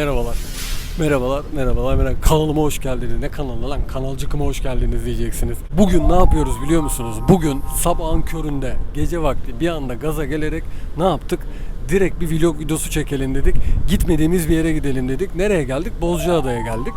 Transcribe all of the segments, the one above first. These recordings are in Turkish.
Merhabalar. Merhabalar, merhabalar, merhaba. Kanalıma hoş geldiniz. Ne kanalı lan? Kanalcıkıma hoş geldiniz diyeceksiniz. Bugün ne yapıyoruz biliyor musunuz? Bugün sabahın köründe, gece vakti bir anda gaza gelerek ne yaptık? Direkt bir vlog videosu çekelim dedik. Gitmediğimiz bir yere gidelim dedik. Nereye geldik? Bozcaada'ya geldik.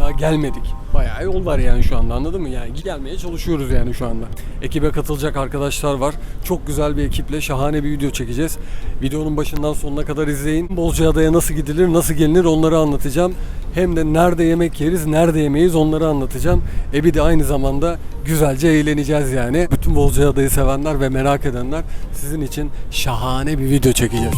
Daha gelmedik. Bayağı yol var yani şu anda anladın mı? Yani gelmeye çalışıyoruz yani şu anda. Ekibe katılacak arkadaşlar var. Çok güzel bir ekiple şahane bir video çekeceğiz. Videonun başından sonuna kadar izleyin. Bozcaada'ya nasıl gidilir, nasıl gelinir onları anlatacağım. Hem de nerede yemek yeriz, nerede yemeyiz onları anlatacağım. E bir de aynı zamanda güzelce eğleneceğiz yani. Bütün Bozcaada'yı sevenler ve merak edenler sizin için şahane bir video çekeceğiz.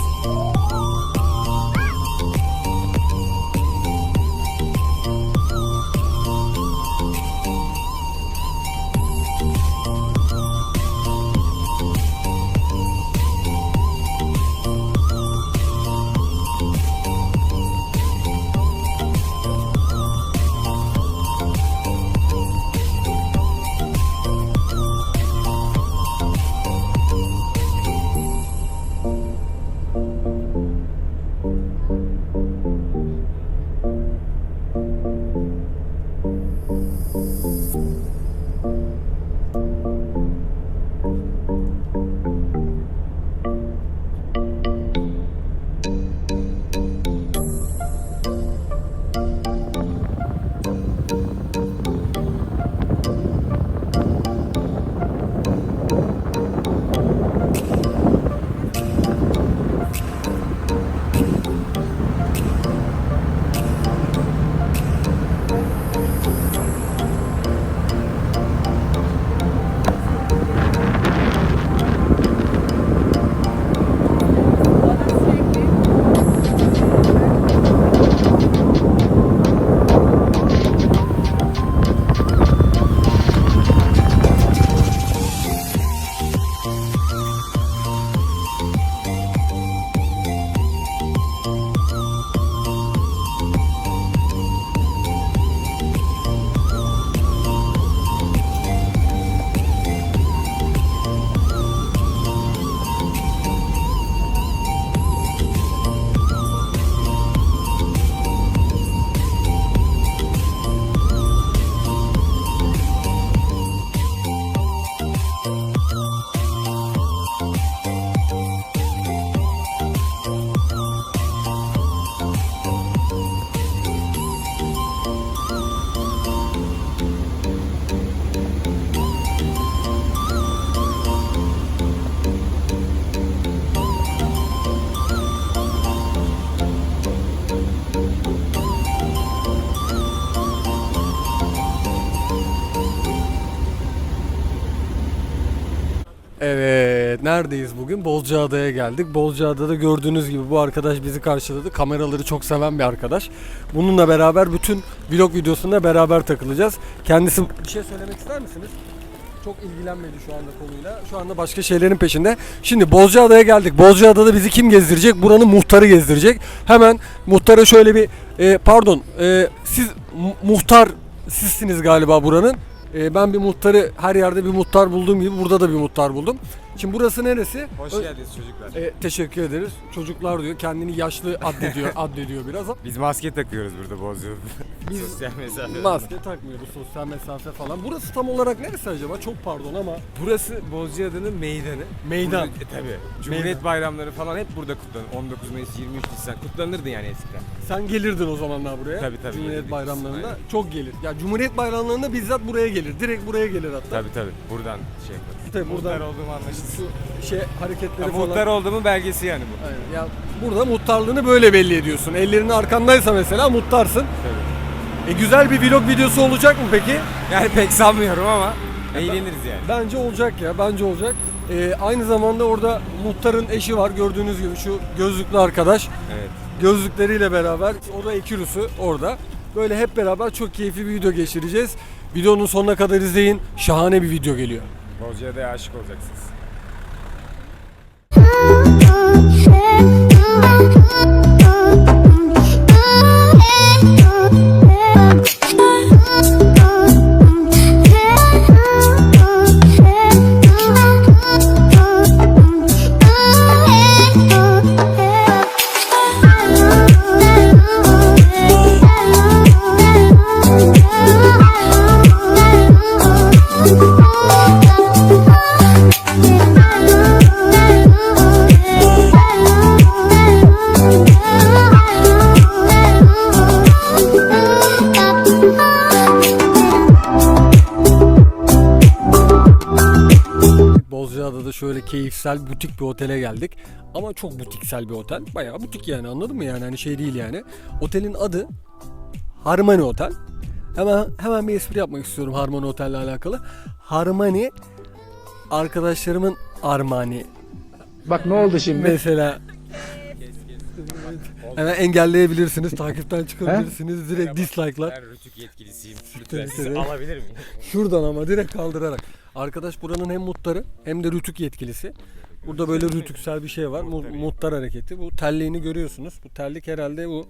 Neredeyiz bugün? Bozcaada'ya geldik. Bozcaada'da gördüğünüz gibi bu arkadaş bizi karşıladı. Kameraları çok seven bir arkadaş. Bununla beraber bütün vlog videosunda beraber takılacağız. Kendisi bir şey söylemek ister misiniz? Çok ilgilenmedi şu anda konuyla. Şu anda başka şeylerin peşinde. Şimdi Bozcaada'ya geldik. Bozcaada'da bizi kim gezdirecek? Buranın muhtarı gezdirecek. Hemen muhtara şöyle bir e, pardon e, siz mu- muhtar sizsiniz galiba buranın. E, ben bir muhtarı her yerde bir muhtar bulduğum gibi burada da bir muhtar buldum. Şimdi burası neresi? Hoş Ö- geldiniz çocuklar. E, teşekkür ederiz. Çocuklar diyor kendini yaşlı addediyor, addediyor biraz ama Biz maske takıyoruz burada bozuyor. Biz Sosyal mesafe. maske takmıyoruz sosyal mesafe falan. Burası tam olarak neresi acaba? Çok pardon ama Burası Bozcaada'nın meydanı. Meydan. Burada, e, tabii. Cumhuriyet bayramları falan hep burada kutlanır. 19 Mayıs, 23 Nisan kutlanırdı yani eskiden. sen gelirdin o zamanlar buraya. Tabii, tabii, Cumhuriyet gelirdik bayramlarında Aynen. çok gelir. Ya Cumhuriyet bayramlarında bizzat buraya gelir. Direkt buraya gelir hatta. Tabii tabii. Buradan şey yaparız. Tabii, Muhtar buradan- olduğumu anlaşılsın. Şu şey hareketleri Ya, falan. muhtar olduğumu belgesi yani bu. Aynen. Ya burada muhtarlığını böyle belli ediyorsun. Ellerinin arkandaysa mesela muhtarsın. Tabii. E güzel bir vlog videosu olacak mı peki? Yani pek sanmıyorum ama eğleniriz yani. Bence olacak ya, bence olacak. Ee, aynı zamanda orada muhtarın eşi var gördüğünüz gibi şu gözlüklü arkadaş. Evet. Gözlükleriyle beraber o da Ekirusu orada. Böyle hep beraber çok keyifli bir video geçireceğiz. Videonun sonuna kadar izleyin. Şahane bir video geliyor. Bozcaada'ya aşık olacaksınız. Oh, keyifsel butik bir otele geldik. Ama çok butiksel bir otel. Bayağı butik yani anladın mı yani hani şey değil yani. Otelin adı Harmony Otel. Hemen hemen bir espri yapmak istiyorum Harmony Otel'le alakalı. Harmony arkadaşlarımın Armani Bak ne oldu şimdi? mesela hemen engelleyebilirsiniz, takipten çıkabilirsiniz, direkt dislike'lar. Ben rütük yetkilisiyim. Lütfen sizi alabilir miyim? Şuradan ama direkt kaldırarak. Arkadaş buranın hem muhtarı hem de rütük yetkilisi. Burada böyle rütüksel bir şey var. Mu- muhtar hareketi. Bu terliğini görüyorsunuz. Bu terlik herhalde bu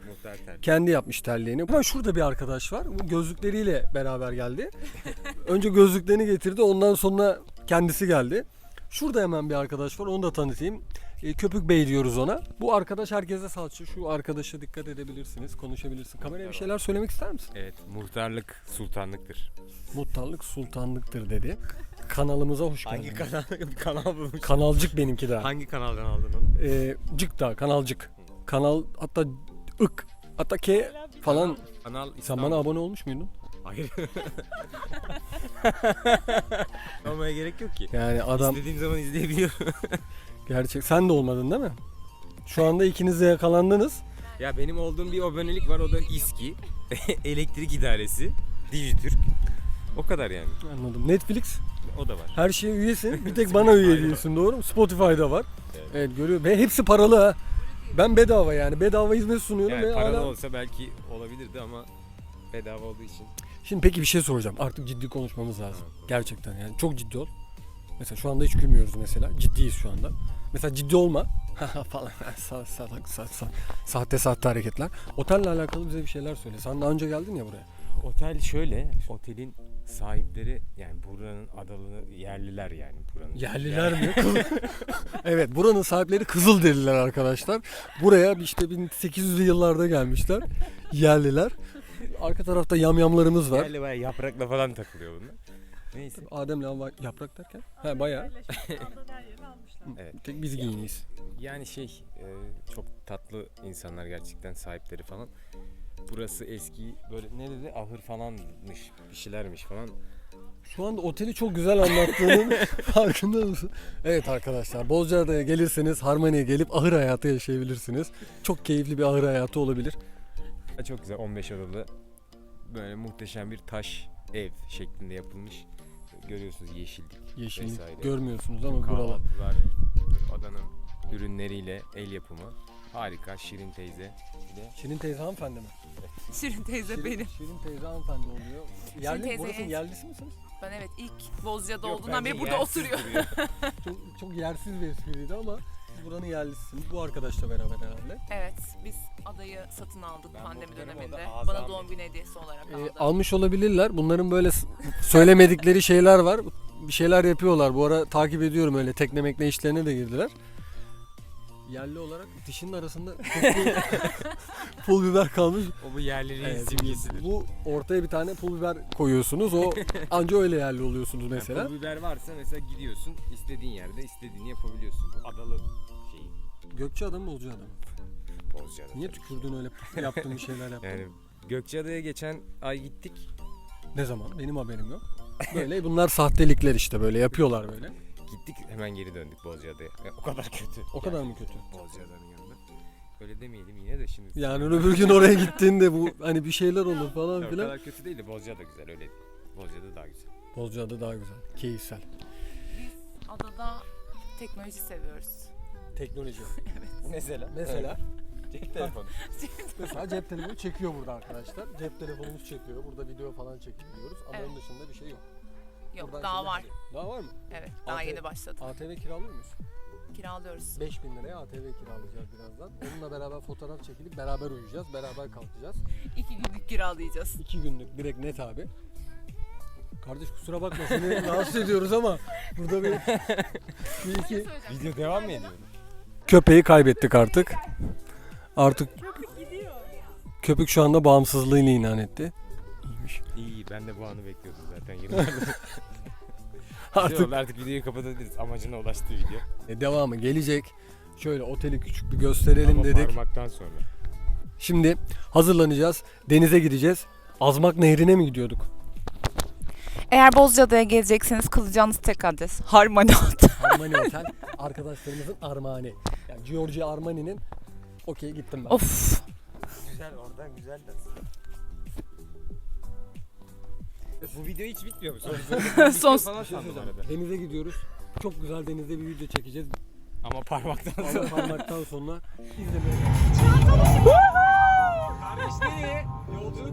kendi yapmış terliğini. Ama şurada bir arkadaş var. Bu gözlükleriyle beraber geldi. Önce gözlüklerini getirdi. Ondan sonra kendisi geldi. Şurada hemen bir arkadaş var. Onu da tanıtayım. E, Köpük Bey diyoruz ona. Bu arkadaş herkese salça. Şu arkadaşa dikkat edebilirsiniz. Konuşabilirsin. Kameraya bir şeyler söylemek ister misin? Evet, muhtarlık sultanlıktır. Muhtarlık sultanlıktır dedi. Kanalımıza hoş geldin. Hangi kanal kanal bulmuş? Kanalcık benimki de. Hangi kanaldan aldın onu? Ee, cık da kanalcık. Kanal hatta ık hatta ke falan. Kanal Sen İstanbul. bana abone olmuş muydun? Hayır. Olmaya gerek yok ki. Yani adam İstediğim zaman izleyebiliyorum. gerçek. Sen de olmadın değil mi? Şu anda ikiniz de yakalandınız. ya benim olduğum bir abonelik var o da İSKİ. Elektrik İdaresi. Dijitürk. O kadar yani. Anladım. Netflix O da var. her şeye üyesin. Bir tek bana üye değilsin doğru mu? Spotify'da var. Evet. Evet görüyorum. Ve hepsi paralı ha. Ben bedava yani. Bedava hizmet sunuyorum Yani ve paralı hala... olsa belki olabilirdi ama bedava olduğu için. Şimdi peki bir şey soracağım. Artık ciddi konuşmamız lazım. Gerçekten yani çok ciddi ol. Mesela şu anda hiç gülmüyoruz mesela. Ciddiyiz şu anda. Mesela ciddi olma. falan. Sa salak, sa sa sahte sahte hareketler. Otelle alakalı bize bir şeyler söyle. Sen daha önce geldin ya buraya. Otel şöyle, otelin sahipleri yani buranın adalı yerliler yani buranın. Yerliler mi? evet buranın sahipleri Kızılderililer arkadaşlar. Buraya işte 1800'lü yıllarda gelmişler. Yerliler. Arka tarafta yamyamlarımız var. Yerli bayağı yaprakla falan takılıyor bunlar. Neyse. Adem'le yaprak derken? He bayağı. Evet. Tek biz giyiniyiz. Yani şey e, çok tatlı insanlar gerçekten sahipleri falan. Burası eski böyle ne dedi ahır falanmış bir şeylermiş falan. Şu anda oteli çok güzel anlattığının farkında mısın? Evet arkadaşlar Bozcaada'ya gelirseniz Harmony'ye gelip ahır hayatı yaşayabilirsiniz. Çok keyifli bir ahır hayatı olabilir. Çok güzel 15 odalı böyle muhteşem bir taş ev şeklinde yapılmış. Görüyorsunuz yeşillik. Yeşillik vesaire. görmüyorsunuz ama buralar. Kahvaltılar, adanın ürünleriyle el yapımı. Harika Şirin teyze. Bir de Şirin teyze hanımefendi mi? Şirin teyze Şirin, benim. Şirin teyze hanımefendi oluyor. Yerli, teyze burasının en- yerlisi misiniz? Ben evet ilk Bozcaada Yok, olduğundan bence beri burada yersiz oturuyor. duruyor. Çok, çok yersiz bir espriydi ama siz buranın yerlisisiniz. Bu arkadaşla beraber herhalde. Evet biz adayı satın aldık Ben pandemi muhtarım, o da döneminde. azami. Bana doğum günü hediyesi olarak Ee, aldı. almış olabilirler. Bunların böyle s- söylemedikleri şeyler var. Bir şeyler yapıyorlar. Bu ara takip ediyorum öyle tekne mekne işlerine de girdiler. Yerli olarak dişinin arasında pul, pul biber kalmış. O bu yerliliğin Evet, simgesidir. bu ortaya bir tane pul biber koyuyorsunuz. O anca öyle yerli oluyorsunuz Yani mesela. pul biber varsa mesela gidiyorsun istediğin yerde istediğini yapabiliyorsun. Bu adalı. Gökçeada mı Bozcaada mı? Bozcaada. Niye tükürdün öyle yaptığın bir şeyler yaptın? Yani Gökçeada'ya geçen ay gittik. Ne zaman? Benim haberim yok. Böyle bunlar sahtelikler işte böyle yapıyorlar böyle. Gittik hemen geri döndük Bozcaada'ya. Ya, o kadar kötü. O kadar mı kötü? Bozcaada'nın yanında. Öyle demeyelim yine de şimdi. Yani öbür gün oraya gittiğinde bu hani bir şeyler olur falan Ya, o filan. kadar kötü değil de Bozcaada güzel öyle. Bozcaada daha güzel. Bozcaada daha güzel. Keyifsel. Biz adada teknoloji seviyoruz. Teknoloji. Mesela? Mesela Cep telefonu. mesela cep telefonu çekiyor burada arkadaşlar. Cep telefonumuz çekiyor. Burada video falan çekebiliyoruz. Ama Evet. onun dışında bir şey yok. Yok Buradan daha şimdi- var. Daha var mı? Evet daha ATV yeni başladı. ATV kiralıyor muyuz? Kiralıyoruz. 5000 liraya ATV kiralayacağız birazdan. Onunla beraber fotoğraf çekilip beraber uyuyacağız. Beraber kalkacağız. İki günlük kiralayacağız. İki günlük direkt net abi. Kardeş kusura bakma seni rahatsız ediyoruz ama burada bir, bir iki Video devam mı ediyor? Köpeği kaybettik artık. Artık köpek şu anda bağımsızlığını ilan etti. İyiymiş. İyi ben de bu anı bekliyordum zaten. 20 yıldır. Artık artık... artık videoyu kapatabiliriz. Amacına ulaştığı video. e, devamı gelecek. Şöyle oteli küçük bir gösterelim Ama dedik. parmaktan sonra. Şimdi hazırlanacağız. Denize gideceğiz. Azmak Nehri'ne mi gidiyorduk? Eğer Bozcaada'ya gelecekseniz kalacağınız tek adres Harmony Otel. Armani Otel arkadaşlarımızın Armani. Yani Giorgio Armani'nin okey gittim ben. Of. Güzel oradan güzel de. Bu video hiç bitmiyor mu? Son- sandım arada. Denize gidiyoruz. Çok güzel denizde bir video çekeceğiz. Ama parmaktan Ama parmaktan sonra izlemeye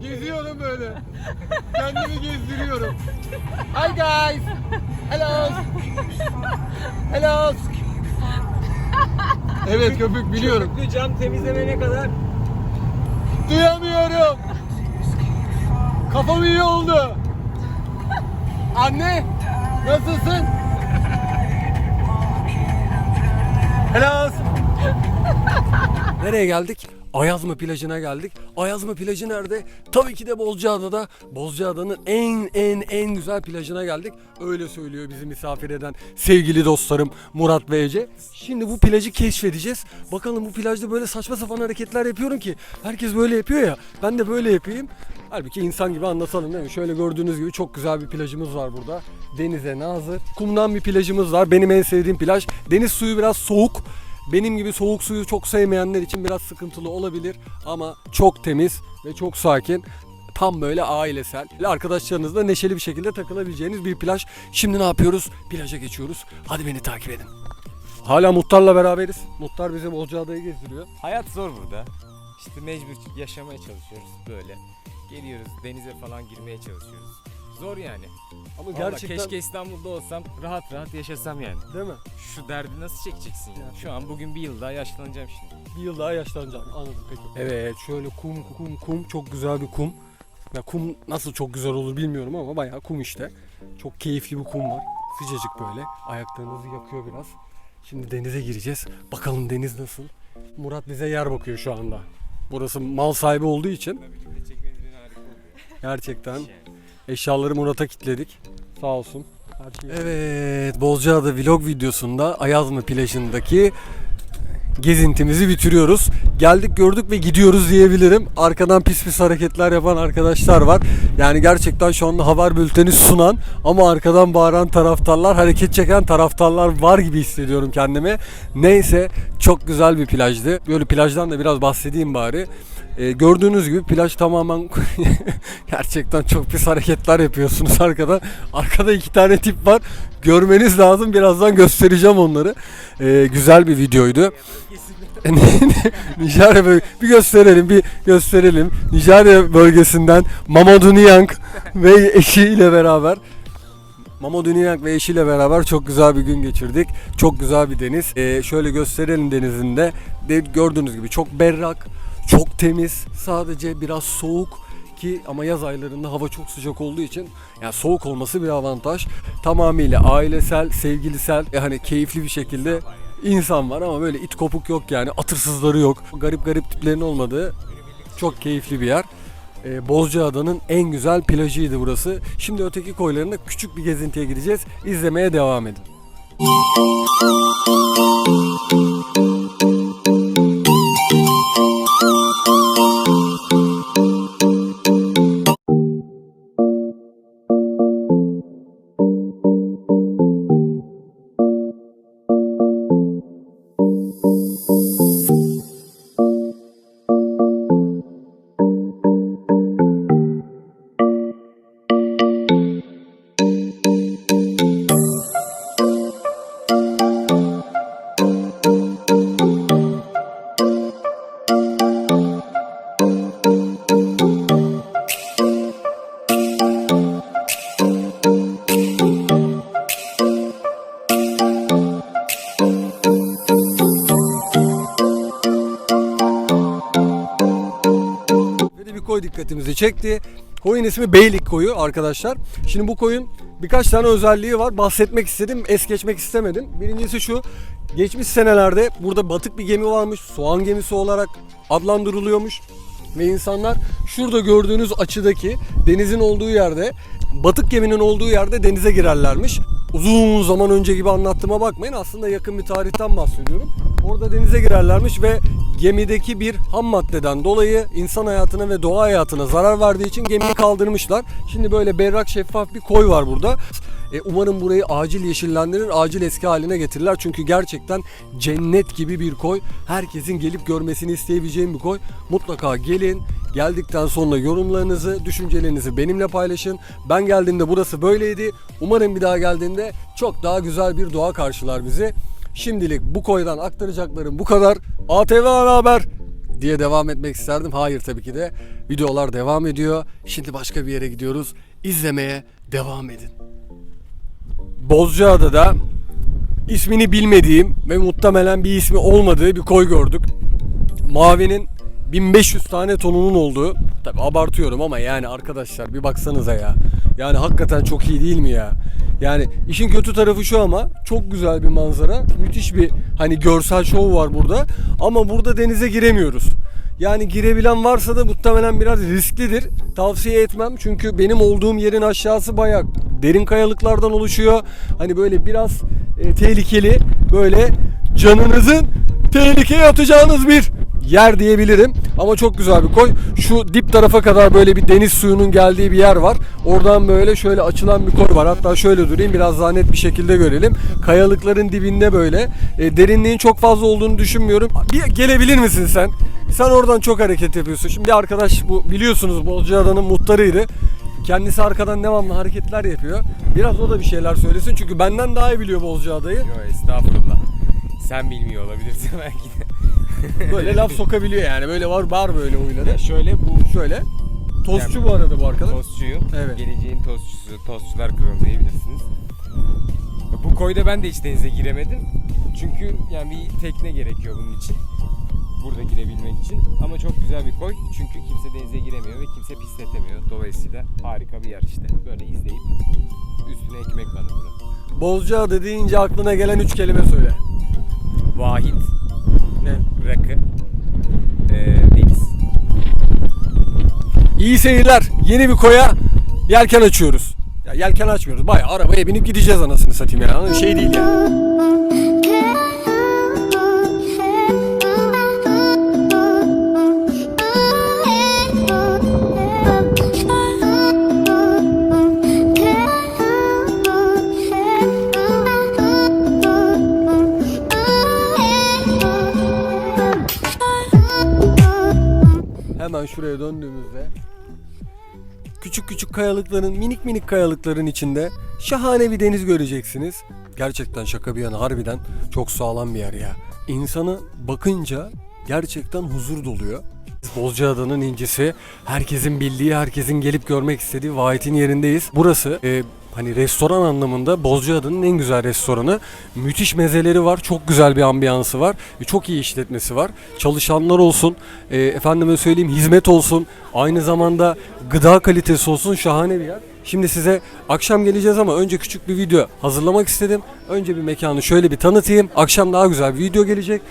Geziyorum böyle. Kendimi gezdiriyorum. Hi guys. Hello. Hello. Evet köpük biliyorum. Bu cam temizlemene kadar Duyamıyorum. Kafam iyi oldu. Anne, nasılsın? Hello. Nereye geldik? Ayazma plajına geldik. Ayazma plajı nerede? Tabii ki de Bozcaada'da. Bozcaada'nın en en en güzel plajına geldik. Öyle söylüyor bizi misafir eden sevgili dostlarım Murat ve Ece. Şimdi bu plajı keşfedeceğiz. Bakalım bu plajda böyle saçma sapan hareketler yapıyorum ki. Herkes böyle yapıyor ya. Ben de böyle yapayım. Halbuki insan gibi anlatalım değil mi? Şöyle gördüğünüz gibi çok güzel bir plajımız var burada. Denize nazır. Kumdan bir plajımız var. Benim en sevdiğim plaj. Deniz suyu biraz soğuk. Benim gibi soğuk suyu çok sevmeyenler için biraz sıkıntılı olabilir ama çok temiz ve çok sakin. Tam böyle ailesel. Arkadaşlarınızla neşeli bir şekilde takılabileceğiniz bir plaj. Şimdi ne yapıyoruz? Plaja geçiyoruz. Hadi beni takip edin. Hala Muhtar'la beraberiz. Muhtar bizi Bozcaada'yı gezdiriyor. Hayat zor burada. İşte mecbur yaşamaya çalışıyoruz böyle. Geliyoruz denize falan girmeye çalışıyoruz. Zor yani. Ama Vallahi gerçekten keşke İstanbul'da olsam rahat rahat yaşasam yani. değil mi? Şu derdi nasıl çekeceksin ya? Şu an bugün bir yıl daha yaşlanacağım şimdi. Bir yıl daha yaşlanacağım. Anladım peki. Evet şöyle kum kum kum çok güzel bir kum. Ya kum nasıl çok güzel olur bilmiyorum ama bayağı kum işte. Çok keyifli bir kum var. Sıcacık böyle. Ayaklarınızı yakıyor biraz. Şimdi denize gireceğiz. Bakalım deniz nasıl? Murat bize yer bakıyor şu anda. Burası mal sahibi olduğu için Birlikte harika oluyor. gerçekten Yani. Eşyaları Murat'a kilitledik. Sağ olsun. Evet, Bozcaada vlog videosunda Ayazma plajındaki gezintimizi bitiriyoruz. Geldik gördük ve gidiyoruz diyebilirim. Arkadan pis pis hareketler yapan arkadaşlar var. Yani gerçekten şu anda haber bülteni sunan ama arkadan bağıran taraftarlar, hareket çeken taraftarlar var gibi hissediyorum kendimi. Neyse çok güzel bir plajdı. Böyle plajdan da biraz bahsedeyim bari. Ee, gördüğünüz gibi plaj tamamen gerçekten çok pis hareketler yapıyorsunuz arkada. Arkada iki tane tip var. Görmeniz lazım. Birazdan göstereceğim onları. Ee, güzel bir videoydu. Nijerya böl- bir gösterelim bir gösterelim. Nijerya bölgesinden Mamadou Niang ve eşiyle beraber Mamadou Niang ve eşiyle beraber çok güzel bir gün geçirdik. Çok güzel bir deniz. Ee, şöyle gösterelim denizinde. De, gördüğünüz gibi çok berrak, çok temiz. Sadece biraz soğuk ki ama yaz aylarında hava çok sıcak olduğu için yani soğuk olması bir avantaj. Tamamıyla ailesel, sevgilisel, yani keyifli bir şekilde insan var ama böyle it kopuk yok yani atırsızları yok. Garip garip tiplerin olmadığı çok keyifli bir yer. Ee, Bozcaada'nın en güzel plajıydı burası. Şimdi öteki koylarına küçük bir gezintiye gideceğiz. İzlemeye devam edin. Çekti. Koyun ismi Beylik koyu arkadaşlar. Şimdi bu koyun birkaç tane özelliği var. Bahsetmek istedim, es geçmek istemedim. Birincisi şu. Geçmiş senelerde burada batık bir gemi varmış. Soğan gemisi olarak adlandırılıyormuş. Ve insanlar şurada gördüğünüz açıdaki denizin olduğu yerde, batık geminin olduğu yerde denize girerlermiş. Uzun zaman önce gibi anlattığıma bakmayın. Aslında yakın bir tarihten bahsediyorum. Orada denize girerlermiş ve gemideki bir ham maddeden dolayı insan hayatına ve doğa hayatına zarar verdiği için gemiyi kaldırmışlar. Şimdi böyle berrak şeffaf bir koy var burada. E, umarım burayı acil yeşillendirir, acil eski haline getirirler. Çünkü gerçekten cennet gibi bir koy. Herkesin gelip görmesini isteyebileceğim bir koy. Mutlaka gelin. Geldikten sonra yorumlarınızı, düşüncelerinizi benimle paylaşın. Ben geldiğimde burası böyleydi. Umarım bir daha geldiğimde çok daha güzel bir doğa karşılar bizi. Şimdilik bu koydan aktaracaklarım bu kadar. ATV ana haber diye devam etmek isterdim. Hayır tabii ki de. Videolar devam ediyor. Şimdi başka bir yere gidiyoruz. İzlemeye devam edin. Bozcaada'da ismini bilmediğim ve muhtemelen bir ismi olmadığı bir koy gördük. Mavinin 1500 tane tonunun olduğu. Tabi abartıyorum ama yani arkadaşlar bir baksanıza ya. Yani hakikaten çok iyi değil mi ya? Yani işin kötü tarafı şu ama çok güzel bir manzara. Müthiş bir hani görsel şov var burada. Ama burada denize giremiyoruz. Yani girebilen varsa da muhtemelen biraz risklidir. Tavsiye etmem çünkü benim olduğum yerin aşağısı bayağı derin kayalıklardan oluşuyor. Hani böyle biraz e, tehlikeli, böyle canınızın tehlikeye atacağınız bir yer diyebilirim. Ama çok güzel bir koy. Şu dip tarafa kadar böyle bir deniz suyunun geldiği bir yer var. Oradan böyle şöyle açılan bir koy var. Hatta şöyle durayım biraz daha net bir şekilde görelim. Kayalıkların dibinde böyle. E, derinliğin çok fazla olduğunu düşünmüyorum. Bir gelebilir misin sen? Sen oradan çok hareket yapıyorsun. Şimdi arkadaş bu biliyorsunuz Bozcaada'nın muhtarıydı. Kendisi arkadan devamlı hareketler yapıyor. Biraz o da bir şeyler söylesin çünkü benden daha iyi biliyor Bozcaada'yı. Yo estağfurullah. Sen bilmiyor olabilirsin belki de. Böyle laf sokabiliyor yani. Böyle var var böyle. Ya şöyle bu Şöyle. Tostçu bu arada bu arkadaş. tostçuyum. Evet. Geleceğin tostçusu, tostçular kralı diyebilirsiniz. Bu koyda ben de hiç denize giremedim. Çünkü yani bir tekne gerekiyor bunun için. Burada girebilmek için. Ama çok güzel bir koy. Çünkü kimse denize giremiyor ve kimse pisletemiyor. Dolayısıyla harika bir yer işte. Böyle izleyip üstüne ekmek banı burada. Bozcaada deyince aklına gelen üç kelime söyle. Vahit, Ne? rakı, eee, deniz. İyi seyirler. Yeni bir koya yelken açıyoruz. Ya yelken açmıyoruz. Bayağı arabaya binip gideceğiz anasını satayım ya. Şey değil ya. Hemen şuraya döndüğümüzde küçük küçük kayalıkların, minik minik kayalıkların içinde şahane bir deniz göreceksiniz. Gerçekten şaka bir yana harbiden çok sağlam bir yer ya. İnsanı bakınca gerçekten huzur doluyor. Bozcaada'nın incisi, herkesin bildiği, herkesin gelip görmek istediği Vahit'in yerindeyiz. Burası e, hani restoran anlamında Bozcaada'nın en güzel restoranı. Müthiş mezeleri var, çok güzel bir ambiyansı var, e, çok iyi işletmesi var. Çalışanlar olsun, e, efendime söyleyeyim hizmet olsun, aynı zamanda gıda kalitesi olsun şahane bir yer. Şimdi size akşam geleceğiz ama önce küçük bir video hazırlamak istedim. Önce bir mekanı şöyle bir tanıtayım. Akşam daha güzel bir video gelecek.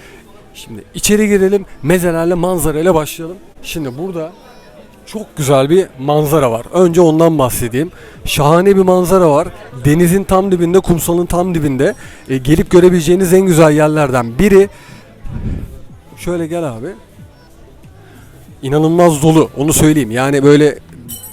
Şimdi içeri girelim. Mezelerle manzarayla başlayalım. Şimdi burada çok güzel bir manzara var. Önce ondan bahsedeyim. Şahane bir manzara var. Denizin tam dibinde, kumsalın tam dibinde. E, gelip görebileceğiniz en güzel yerlerden biri. Şöyle gel abi. İnanılmaz dolu. Onu söyleyeyim. Yani böyle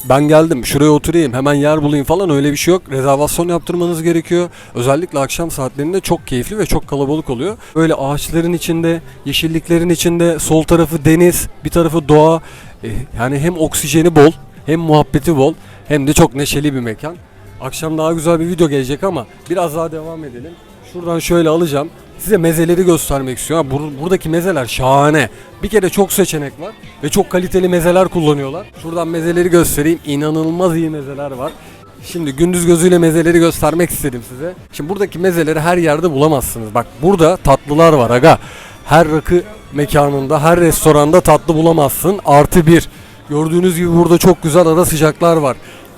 ben geldim şuraya oturayım hemen yer bulayım falan öyle bir şey yok. Rezervasyon yaptırmanız gerekiyor. Özellikle akşam saatlerinde çok keyifli ve çok kalabalık oluyor. Böyle ağaçların içinde, yeşilliklerin içinde sol tarafı deniz, bir tarafı doğa. E, yani hem oksijeni bol, hem muhabbeti bol, hem de çok neşeli bir mekan. Akşam daha güzel bir video gelecek ama biraz daha devam edelim. Şuradan şöyle alacağım. Size mezeleri göstermek istiyorum. Bur- buradaki mezeler şahane. Bir kere çok seçenek var ve çok kaliteli mezeler kullanıyorlar. Şuradan mezeleri göstereyim. İnanılmaz iyi mezeler var. Şimdi gündüz gözüyle mezeleri göstermek istedim size. Şimdi buradaki mezeleri her yerde bulamazsınız. Bak burada tatlılar var aga. Her rakı mekanında, her restoranda tatlı bulamazsın. Artı bir. Gördüğünüz gibi burada çok güzel ara sıcaklar var.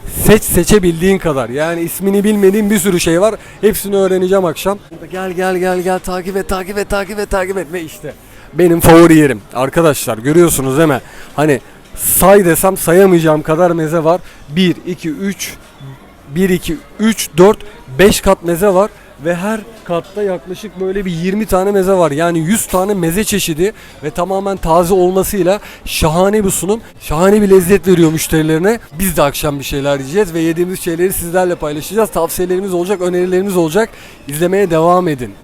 Seç seçebildiğin kadar. Yani ismini bilmediğin bir sürü şey var. Hepsini öğreneceğim akşam. Gel gel gel gel takip et takip et takip et takip et ve işte benim favori yerim. Arkadaşlar görüyorsunuz değil mi? Hani say desem sayamayacağım kadar meze var. 1 2 3 1 2 3 4 5 kat meze var ve her katta yaklaşık böyle bir 20 tane meze var. Yani 100 tane meze çeşidi ve tamamen taze olmasıyla şahane bir sunum, şahane bir lezzet veriyor müşterilerine. Biz de akşam bir şeyler yiyeceğiz ve yediğimiz şeyleri sizlerle paylaşacağız. Tavsiyelerimiz olacak, önerilerimiz olacak. İzlemeye devam edin.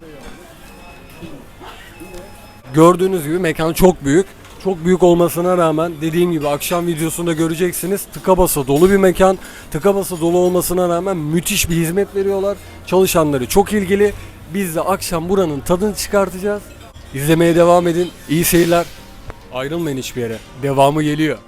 Gördüğünüz gibi mekan çok büyük. Çok büyük olmasına rağmen dediğim gibi akşam videosunda göreceksiniz. Tıka basa dolu bir mekan. Tıka basa dolu olmasına rağmen müthiş bir hizmet veriyorlar. Çalışanları çok ilgili. Biz de akşam buranın tadını çıkartacağız. İzlemeye devam edin. İyi seyirler. Ayrılmayın hiçbir yere. Devamı geliyor.